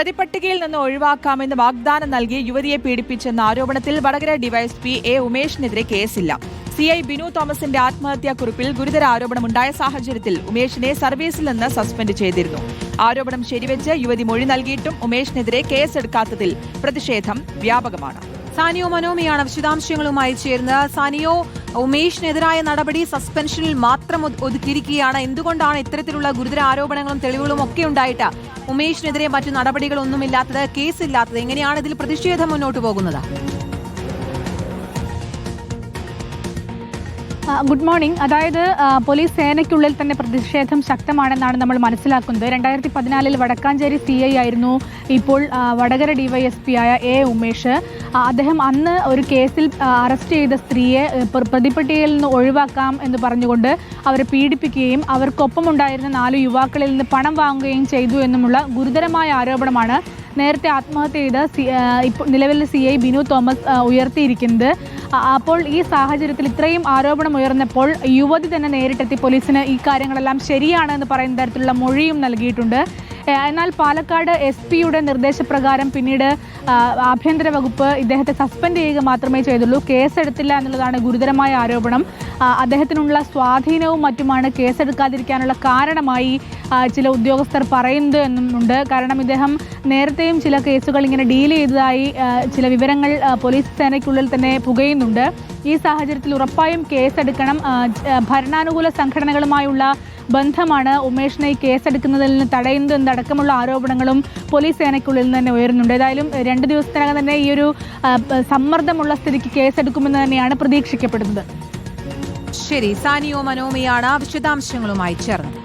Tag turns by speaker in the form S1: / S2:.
S1: പ്രതിപട്ടികയിൽ നിന്ന് ഒഴിവാക്കാമെന്ന് വാഗ്ദാനം നൽകി യുവതിയെ പീഡിപ്പിച്ചെന്ന ആരോപണത്തിൽ വടകര ഡിവൈഎസ്പി എ ഉമേഷിനെതിരെ കേസില്ല. സി ഐ ബിനു തോമസിന്റെ ആത്മഹത്യാക്കുറിപ്പിൽ ഗുരുതര ആരോപണമുണ്ടായ സാഹചര്യത്തിൽ ഉമേഷിനെ സർവീസിൽ നിന്ന് സസ്പെൻഡ് ചെയ്തിരുന്നു. ആരോപണം ശരിവെച്ച് യുവതി മൊഴി നൽകിയിട്ടും ഉമേഷിനെതിരെ കേസെടുക്കാത്തതിൽ പ്രതിഷേധം വ്യാപകമാണ്.
S2: സാനിയോ മനോമിയാണ് വിശദാംശങ്ങളുമായി ചേരുന്നത്. സാനിയോ ഉമേഷിനെതിരായ നടപടി സസ്പെൻഷനിൽ മാത്രം ഒതുക്കിയിരിക്കുകയാണ്. എന്തുകൊണ്ടാണ് ഇത്തരത്തിലുള്ള ഗുരുതര ആരോപണങ്ങളും തെളിവുകളും ഒക്കെ ഉണ്ടായിട്ട് ഉമേഷിനെതിരെ മറ്റു നടപടികളൊന്നുമില്ലാത്തത് കേസില്ലാത്തത്? എങ്ങനെയാണ് ഇതിൽ പ്രതിഷേധം മുന്നോട്ട് പോകുന്നത്?
S3: ഗുഡ് മോർണിംഗ് അതായത് പോലീസ് സേനയ്ക്കുള്ളിൽ തന്നെ പ്രതിഷേധം ശക്തമാണെന്നാണ് നമ്മൾ മനസ്സിലാക്കുന്നത്. രണ്ടായിരത്തി പതിനാലിൽ വടക്കാഞ്ചേരി സി ഐ ആയിരുന്നു ഇപ്പോൾ വടകര ഡിവൈഎസ്പി ആയ എ ഉമേഷ്. അദ്ദേഹം അന്ന് ഒരു കേസിൽ അറസ്റ്റ് ചെയ്ത സ്ത്രീയെ പ്രതിപ്പട്ടികയിൽ നിന്ന് ഒഴിവാക്കാം എന്ന് പറഞ്ഞുകൊണ്ട് അവരെ പീഡിപ്പിക്കുകയും അവർക്കൊപ്പം ഉണ്ടായിരുന്ന നാല് യുവാക്കളിൽ നിന്ന് പണം വാങ്ങുകയും ചെയ്തു എന്നുമുള്ള ഗുരുതരമായ ആരോപണമാണ് നേരത്തെ ആത്മഹത്യ ചെയ്ത നിലവിലെ സി ഐ ബിനു തോമസ് ഉയർത്തിയിരിക്കുന്നത്. അപ്പോൾ ഈ സാഹചര്യത്തിൽ ഇത്രയും ആരോപണം ഉയർന്നപ്പോൾ യുവതി തന്നെ നേരിട്ടെത്തി പോലീസിന് ഈ കാര്യങ്ങളെല്ലാം ശരിയാണ് എന്ന് പറയുന്ന തരത്തിലുള്ള മൊഴിയും നൽകിയിട്ടുണ്ട്. എന്നാൽ പാലക്കാട് എസ് പിയുടെ നിർദ്ദേശപ്രകാരം പിന്നീട് ആഭ്യന്തര വകുപ്പ് ഇദ്ദേഹത്തെ സസ്പെൻഡ് ചെയ്യുക മാത്രമേ ചെയ്തുള്ളൂ. കേസെടുത്തില്ല എന്നുള്ളതാണ് ഗുരുതരമായ ആരോപണം. അദ്ദേഹത്തിനുള്ള സ്വാധീനവും മറ്റുമാണ് കേസെടുക്കാതിരിക്കാനുള്ള കാരണമായി ചില ഉദ്യോഗസ്ഥർ പറയുന്നത് എന്നുമുണ്ട്. കാരണം ഇദ്ദേഹം നേരത്തെയും ചില കേസുകൾ ഇങ്ങനെ ഡീൽ ചെയ്തതായി ചില വിവരങ്ങൾ പോലീസ് സേനയ്ക്കുള്ളിൽ തന്നെ പുകയുന്നുണ്ട്. ഈ സാഹചര്യത്തിൽ ഉറപ്പായും കേസെടുക്കണം. ഭരണാനുകൂല സംഘടനകളുമായുള്ള ബന്ധമാണ് ഉമേഷിനെ കേസെടുക്കുന്നതിൽ നിന്ന് തടയുന്നത് എന്നടക്കമുള്ള ആരോപണങ്ങളും പോലീസ് സേനയ്ക്കുള്ളിൽ നിന്ന് തന്നെ ഉയരുന്നുണ്ട്. ഏതായാലും രണ്ട് ദിവസത്തിനകം തന്നെ ഈ ഒരു സമ്മർദ്ദമുള്ള സ്ഥിതിക്ക് കേസെടുക്കുമെന്ന് തന്നെയാണ് പ്രതീക്ഷിക്കപ്പെടുന്നത്.
S2: ശരി സാനിയോ മനോമിയാണ് വിശദാംശങ്ങളുമായി ചേർന്നത്.